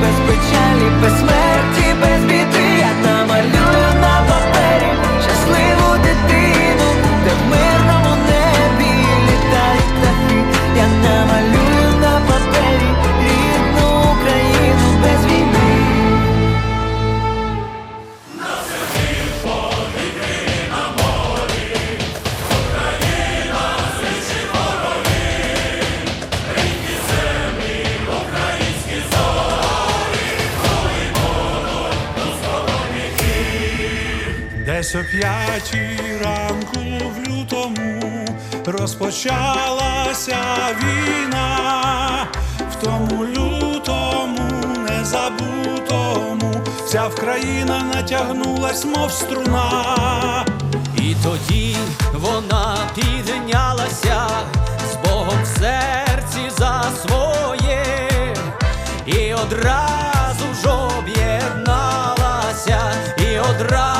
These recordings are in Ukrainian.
без печалі, без смерті, Десь о п'ятій ранку в лютому розпочалася війна, в тому лютому незабутому вся Вкраїна натягнулась, мов струна. І тоді вона піднялася з Богом в серці за своє, і одразу ж об'єдналася, і одразу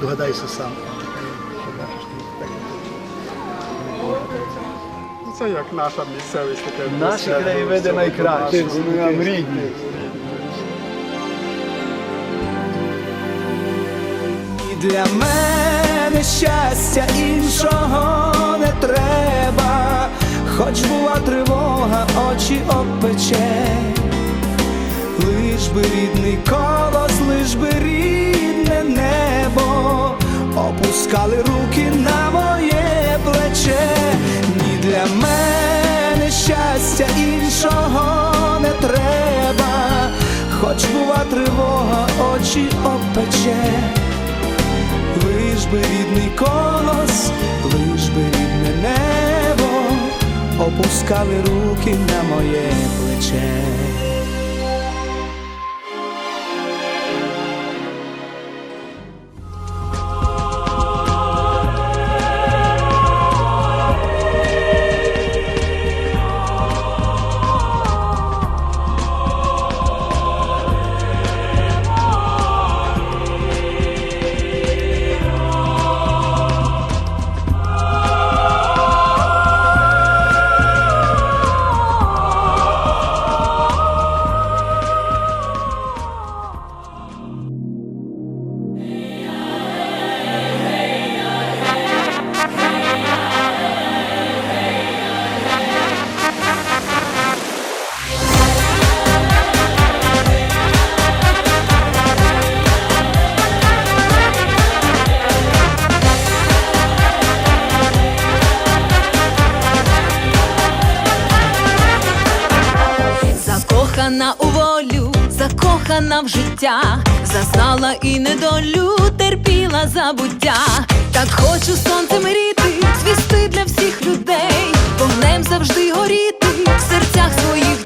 Догадайся сам. Ну, Це як наша місцевість таке. Наші краєвиди найкращі, вони нам рідні. І для мене щастя іншого не треба, хоч була тривога, очі обпече, лиш би рідний колос, лиш би рідне небо, опускали руки на моє плече, ні для мене щастя іншого не треба, хоч була тривога, очі обпече. Лиш би рідний колос, лиш би рідне небо, опускали руки на моє плече. В життя, зазнала і недолю, терпіла забуття. Так хочу сонцем мріти, звісти для всіх людей, вогнем завжди горіти в серцях своїх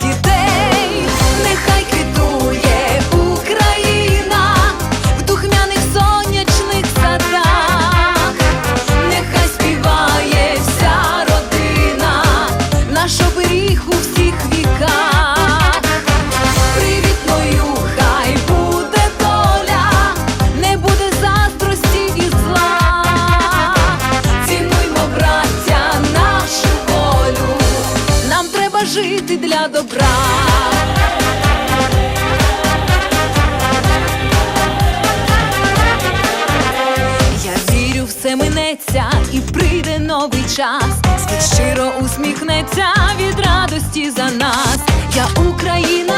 жити для добра. Я вірю, все минеться і прийде новий час. Світ щиро усміхнеться від радості за нас. Я Україна,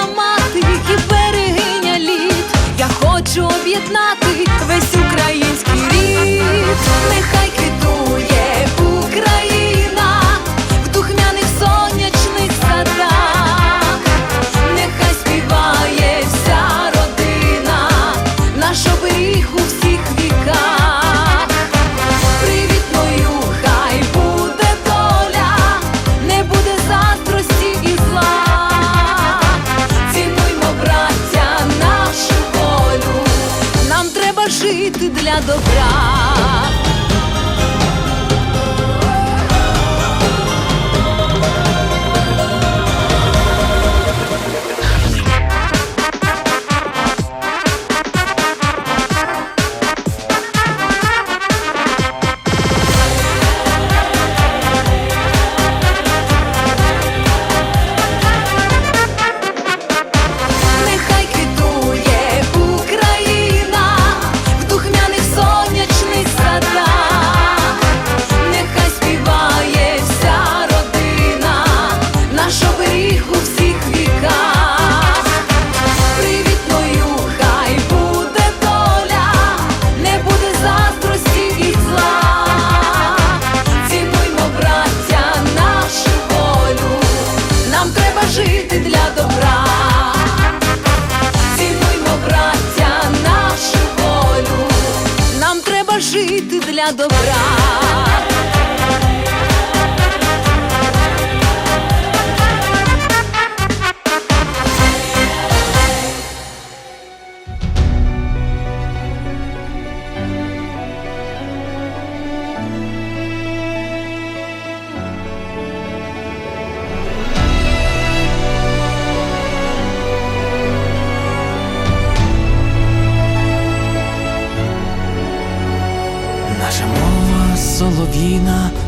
для добра.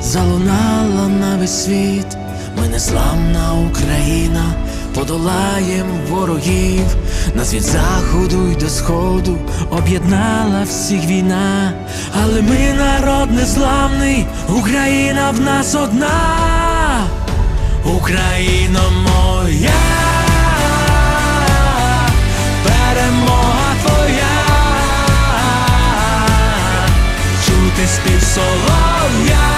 Залунала на весь світ, ми незламна Україна, подолаєм ворогів, нас від заходу й до сходу об'єднала всіх війна, але ми народ незламний, Україна в нас одна, Україна моя, перемога твоя, чути спів солов'я,